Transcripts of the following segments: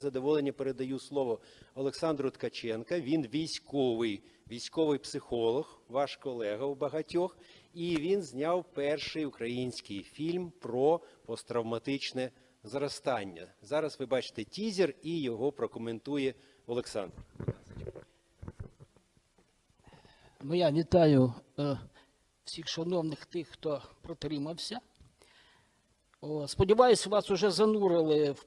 задоволення передаю слово Олександру Ткаченка. Він військовий, військовий психолог, ваш колега у багатьох, і він зняв перший український фільм про посттравматичне зростання. Зараз ви бачите тізер, і його прокоментує Олександр. Ну, я вітаю е, всіх шановних тих, хто протримався. О, сподіваюсь, вас вже занурили в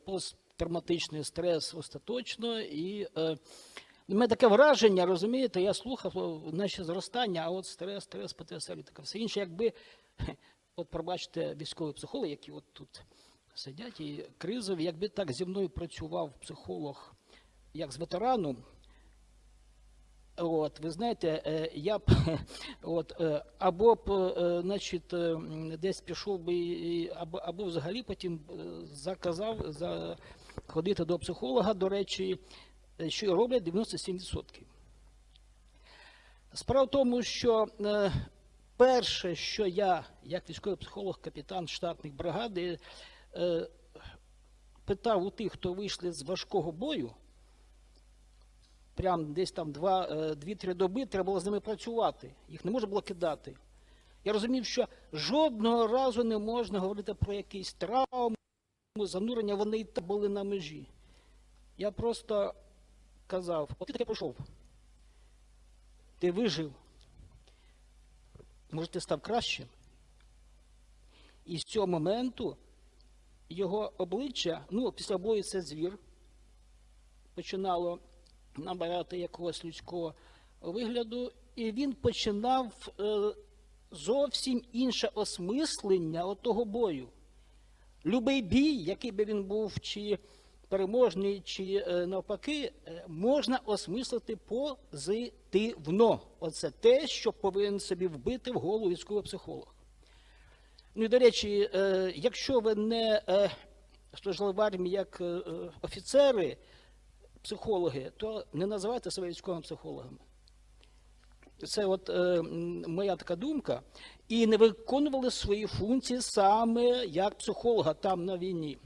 посттравматичний стрес остаточно. І е, мене таке враження, розумієте, я слухав о, наші зростання, а от стрес, стрес, ПТСР і таке все інше, якби, от пробачте, військові психологи, які от тут сидять, і кризові, якби так зі мною працював психолог, як з ветераном, От, ви знаєте, е, я б от, е, або б, е, значить, е, десь пішов би, або, або взагалі потім е, заказав за, ходити до психолога, до речі, е, що роблять 97%. Справа в тому, що е, перше, що я, як військовий психолог, капітан штатних бригади, е, питав у тих, хто вийшли з важкого бою, прям десь там два, е, дві-три доби треба було з ними працювати. Їх не можна було кидати. Я розумів, що жодного разу не можна говорити про якісь травми, занурення, вони і так були на межі. Я просто казав, от ти таке пройшов. Ти вижив. Може, ти став кращим. І з цього моменту його обличчя, ну, після бою це звір, починало набирати якогось людського вигляду, і він починав е, зовсім інше осмислення отого бою. Любий бій, який би він був, чи переможний, чи е, навпаки, е, можна осмислити позитивно. Оце те, що повинен собі вбити в голову військовий психолог. Ну і до речі, е, якщо ви не служили в армії як офіцери, психологи, то не називайте себе військовими психологами. Це от е, моя така думка. І не виконували свої функції саме як психолога там на війні.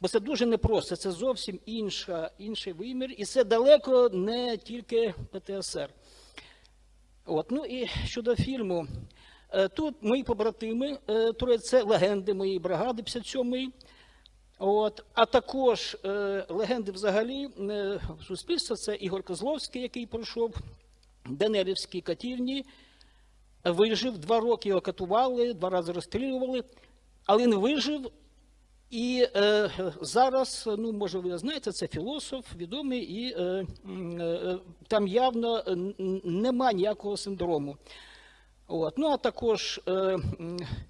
Бо це дуже непросто, це зовсім інша, інший вимір, і це далеко не тільки ПТСР. От, ну і щодо фільму, Е, тут мої побратими, е, троє це легенди моєї бригади 57-ї. От, а також е, легенди взагалі е, суспільства це Ігор Козловський, який пройшов Денерівській катівні, вижив, два роки його катували, два рази розстрілювали, але він вижив. І е, зараз, ну може ви знаєте, це філософ відомий, і е, е, там явно нема ніякого синдрому. От. Ну а також е,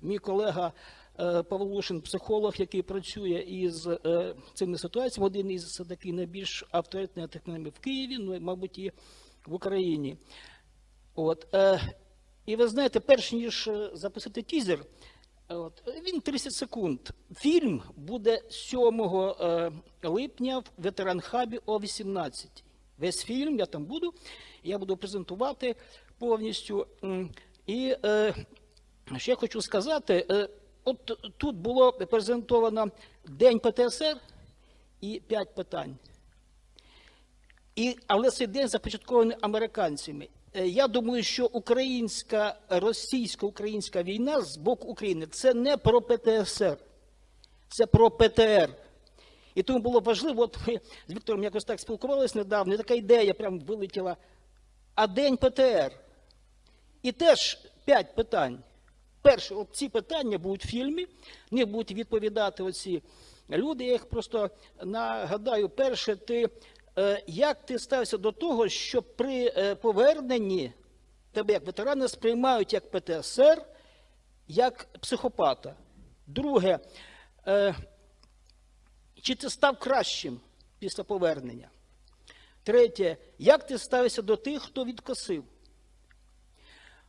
мій колега е, Павлушин, психолог, який працює із е, цими ситуаціями, один із таких найбільш авторитетних в Києві, ну мабуть, і в Україні. От. Е, і ви знаєте, перш ніж е, записати тізер, от, він 30 секунд. Фільм буде 7 е, липня в ветеранхабі о 18. Весь фільм я там буду, я буду презентувати повністю. І е, я хочу сказати, е, от тут було презентовано День ПТСР і 5 питань. І, але цей день започаткований американцями. Е, Я думаю, що українська, російсько-українська війна з боку України це не про ПТСР, це про ПТР. І тому було важливо, от ми з Віктором якось так спілкувалися недавно, і така ідея прям вилетіла. А день ПТР. І теж п'ять питань. Перше, от ці питання будуть в фільмі, в них будуть відповідати оці люди. Я їх просто нагадаю, перше, ти, як ти ставишся до того, що при е, поверненні тебе як ветерана сприймають як ПТСР, як психопата. Друге, е, чи ти став кращим після повернення? Третє, як ти ставишся до тих, хто відкосив?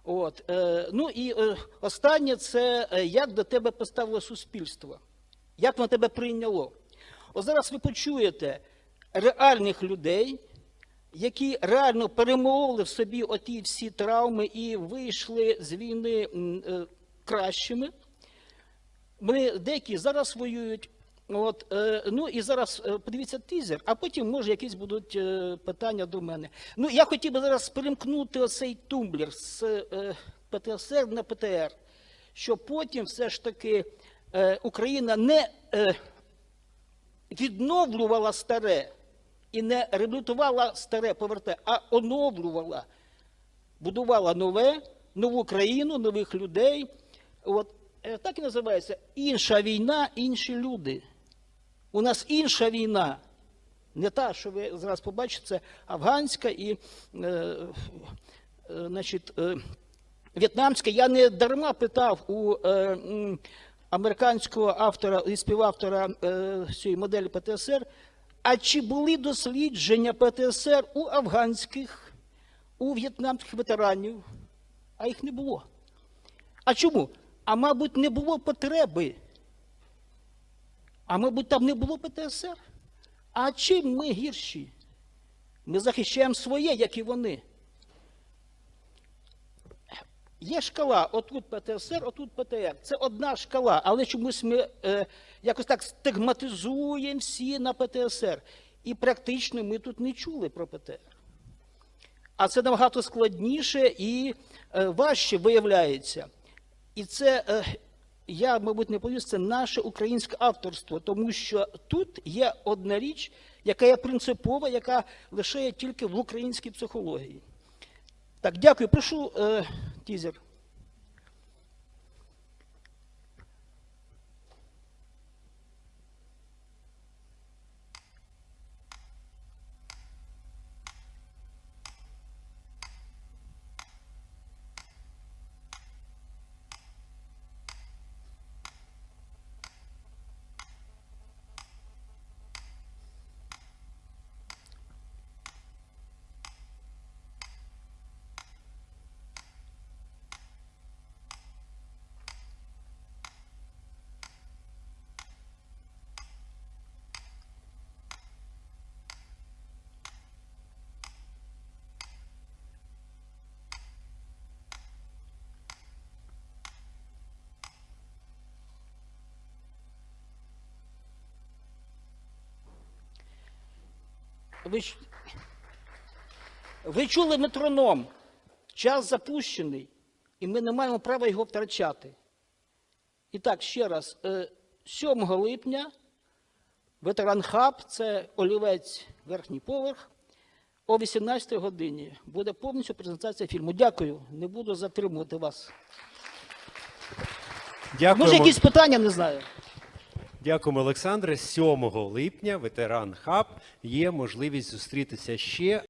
От, е, ну і е, останнє це е, як до тебе поставило суспільство, як воно тебе прийняло. От зараз ви почуєте реальних людей, які реально перемовили в собі оті всі травми і вийшли з війни е, кращими. Вони деякі зараз воюють, От, е, ну і зараз е, подивіться тизер, а потім, може, якісь будуть питання до мене. Ну, я хотів би зараз перемкнути оцей тумблер з ПТСР на ПТР, щоб потім все ж таки Україна не відновлювала старе і не реабілітувала старе поверте, а оновлювала, будувала нове, нову країну, нових людей. От, е, так і називається інша війна, інші люди. У нас інша війна. Не та, що ви зараз побачите, це афганська і е, е, значить, е, в'єтнамська. Я не дарма питав у е, американського автора і співавтора е, цієї моделі ПТСР, а чи були дослідження ПТСР у афганських, у в'єтнамських ветеранів? А їх не було. А чому? А мабуть, не було потреби. А мабуть, там не було ПТСР. А чим ми гірші? Ми захищаємо своє, як і вони. Є шкала, отут ПТСР, отут ПТР. Це одна шкала, але чомусь ми е, якось так стигматизуємо всі на ПТСР. І практично ми тут не чули про ПТР. А це набагато складніше і е, важче виявляється. І це, е, я, мабуть, не повірю, це наше українське авторство, тому що тут є одна річ, яка є принципова, яка лише є тільки в українській психології. Так, дякую. Прошу е, тізер. Ви, ж- ви чули метроном. Час запущений, і ми не маємо права його втрачати. І так, ще раз, е, 7 липня ветеран хаб, це олівець верхній поверх. О 18 годині буде повністю презентація фільму. Дякую, не буду затримувати вас. Може, якісь питання, не знаю. Дякуємо, Олександре. 7 липня ветеран хаб є можливість зустрітися ще